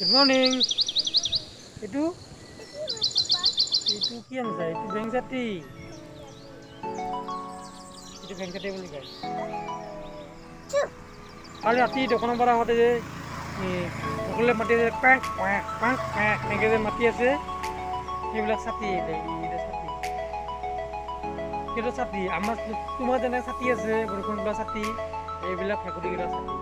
Good morning এইটো এইটো কি আনিছা এইটো জাতি এইটো জাতি বুলি কয় কালি ৰাতি দোকানৰ পৰা আহোঁতে যে সকলোৱে মাতি আছে পেংক পেংক পেংক পেংক এনেকৈ যে মাতি আছে সেইবিলাক ছাতি ছাতি সেইটো ছাতি আমাৰ তোমাৰ যেনে ছাতি আছে বৰষুণ পেলোৱা ছাতি এইবিলাক ভেকুলীকেইটা ছাতি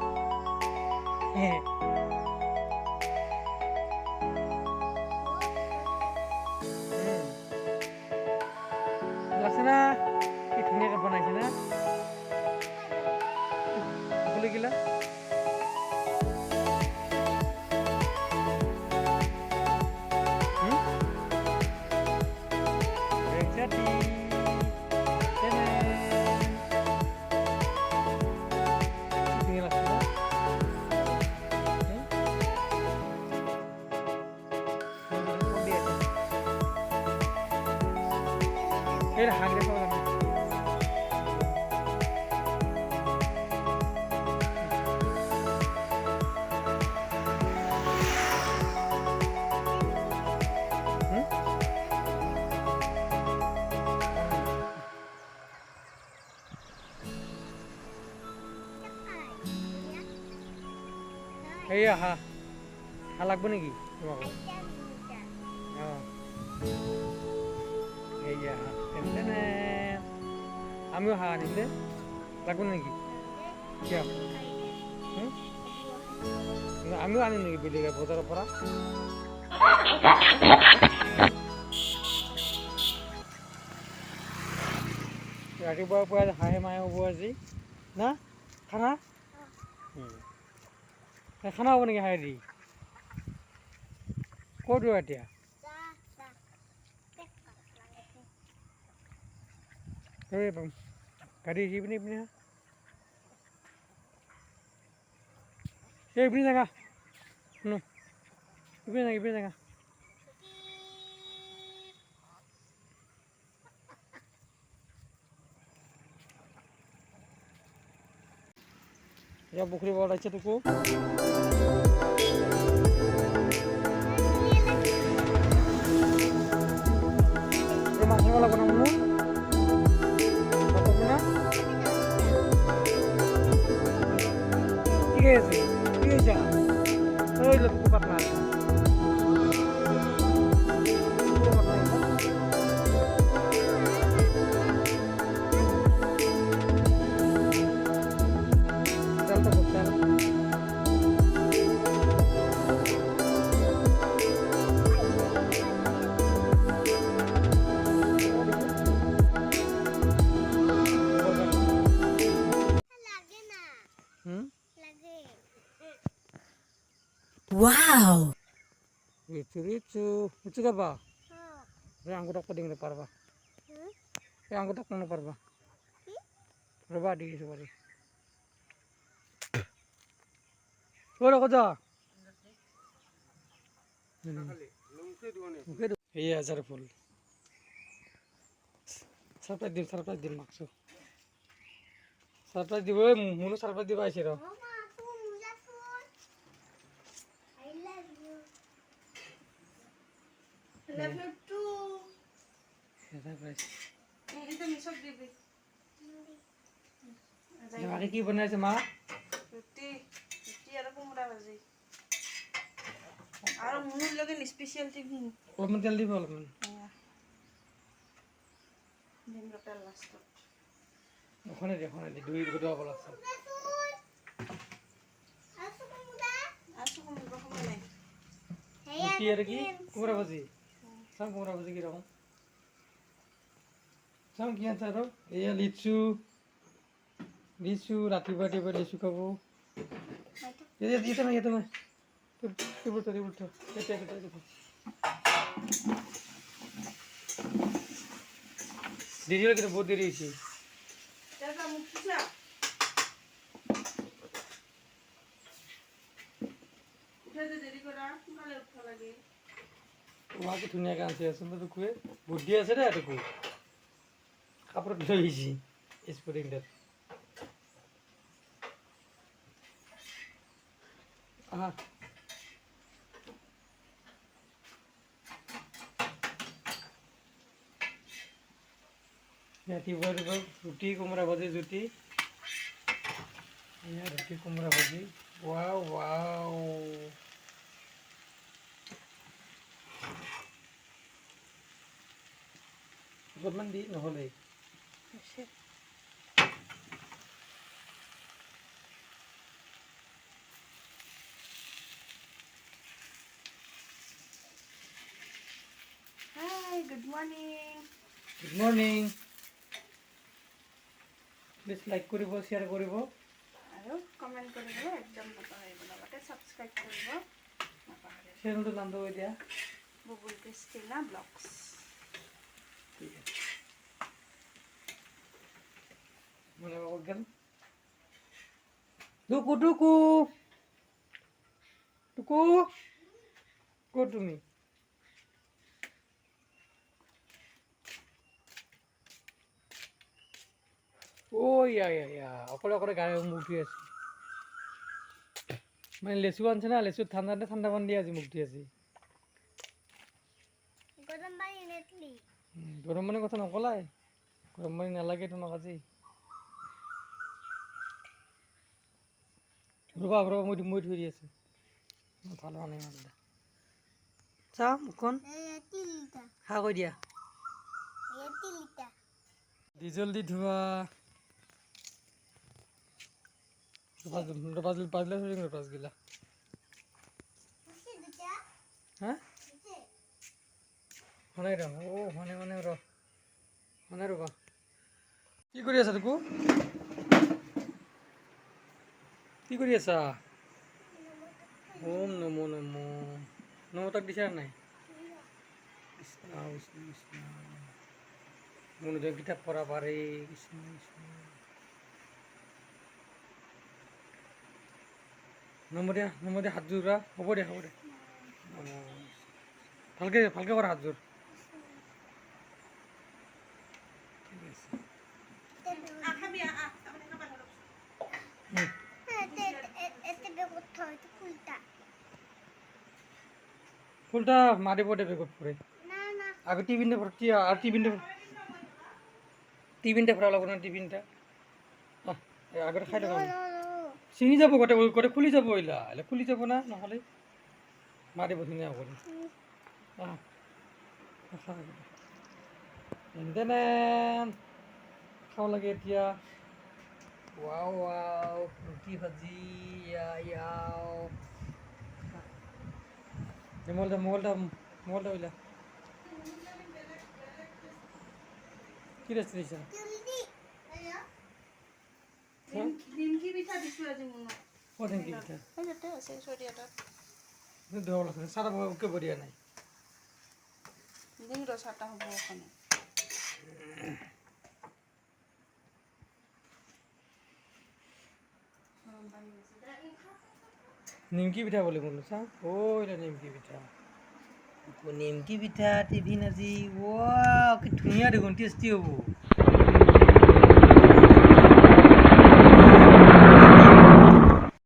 এই হাঁহ দেখো জানো হুম? এইয়া হাঁহ হাঁহ লাগব নেকি আমিও আনিম দে লাগব নেকি? আমিও আনিম নেকি বেলেগে বজাৰৰ পৰা? ৰাতিপুৱাৰ পৰা হাঁহে মাহে হ'ব আজি। না? খানা? খানা হ'ব নেকি হাঁহে দি ক'ত এতিয়া? Eh, bang. Kadi si bini bini. Eh, bini naga. No. Bini naga, ya bukri या aja tuh चतुको কি হয়েছে ওই লোক পাতলা Ricu ricu, ricu apa? Hmm. yang aku tak pedih lepar apa? Hmm? yang aku tak pedih lepar apa? Hmm? Berapa di sini berapa? Berapa kau dah? Iya jar full. Sarpa di sarpa di maksud. Sarpa di boleh, mana sarpa di baca oh. lor? Di boy sih আগে কি বনাইছে মা? ৰুটি ৰুটি আৰু কোমোৰা ভাজি। আৰু মোৰ লগত স্পেচিয়েল টিফিন অলপমান তেল দিব অলপমান দিম ওখানে দে ওখানে দে দুই দুটো অকল আছে। নাই। রুটি আর কি? কুমড়া ভাজি? সাম কুমড়া ভাজি কীরকম সাম কি আছে আরও এই লিচু লিচু রাতিপুৱা ৰাতিপুৱা লিচু খাব এই ইতে না ইতে না টেবুল তো টেবুল এটা দেরি হলে কিন্তু বহুত দেরি হয়েছে সোনকালে উঠিব লাগে তোমাকে ধুনীয়াকৈ আনিছে আছোঁ তোকোৱে বুদ্ধি আছে দে তোকো কাপোৰত লৈ আহিছি স্পৰ্টিং ডেট আহা ৰাতিপুৱা ৰাতিপুৱা ৰুটি কোমৰা ভাজি জুতি এয়া ৰুটি কোমৰা ভাজি ৱাও ৱাও অকণমান দি নহ'লে hi good morning good morning please like কৰিব শ্বেয়াৰ কৰিব আৰু কমেণ্ট কৰিব একদম নাপাহৰিব লগতে ছাবস্ক্ৰাইব কৰিব নাপাহৰিব চেনেলটোৰ নামটো কৈ দিয়া। বুবুল ক্ৰিষ্টিনা ব্লগছ মানে অজ্ঞান টুকু টুকু টুকু ক'ত তুমি ইয়া অকলে অকলে গাড়ী মুখ ধুই আছে। মানে লেচু আনছে না লেচু ঠাণ্ডাতে ঠাণ্ডা পানী দি আজি মুখ ধুই আছে। গরম পানি কথা নকলাই। গৰম পানী নালাগে তোমাক আজি ৰ'বা মই মই ধুই দি আছোঁ ভালো এটা চাওঁ মুখখন? তিলটা হা কৈ দিয়া? ডিজেল দি ধোৱা ৰবাজ বাজিলে থৈ দিম ৰবাজগিলা বুঝছি দুটা হা বুঝছি শুনাই ৰ অ' শুনে মানে ৰ শুনে ৰ'বা কি কৰি আছা তোকো কি কৰি আছা? ওম নমো নমো। নমো তাক দিছা নাই? কৃষ্ণ কৃষ্ণ কৃষ্ণ। কিতাপ পঢ়া পাৰে কৃষ্ণ। নমো দিয়া নমো দিয়া হাতযোৰ ৰা হ'ব দে হ'ব দে নমো ভালকে ভালকে কৰা হাতযোৰ ঠিক আছে। ফুলটা মাৰিব দে বেগত না আগে টিফিনটা ভর্তি আর টিফিনটা টিফিনটা ভরা লাগবে না টিফিনটা। আগের খাই দেবো নো নো যাব গোটে গোটে খুলি যাব ওইলা এলে খুলি যাব না নহ'লে কৰি আহ, খা আগতে। খাব লাগে এতিয়া। ৱাও ৱাও ৰুটি ভাজি মোবাইলটা মোবাইলটা মোবাইলটা ওইলা কি রেস্ট দিছা? পিঠা দিছোঁ আজি মুনক কদিন কি পিঠা। এই যাতে আছে সারা ওকে নাই। হ'ব পানী নিমকি পিঠা বলে বলো চা এটা নিমকি পিঠা। নিমকি পিঠা টিভি আজি ও কি ধুনীয়া দেখোন টেষ্টি হ'ব।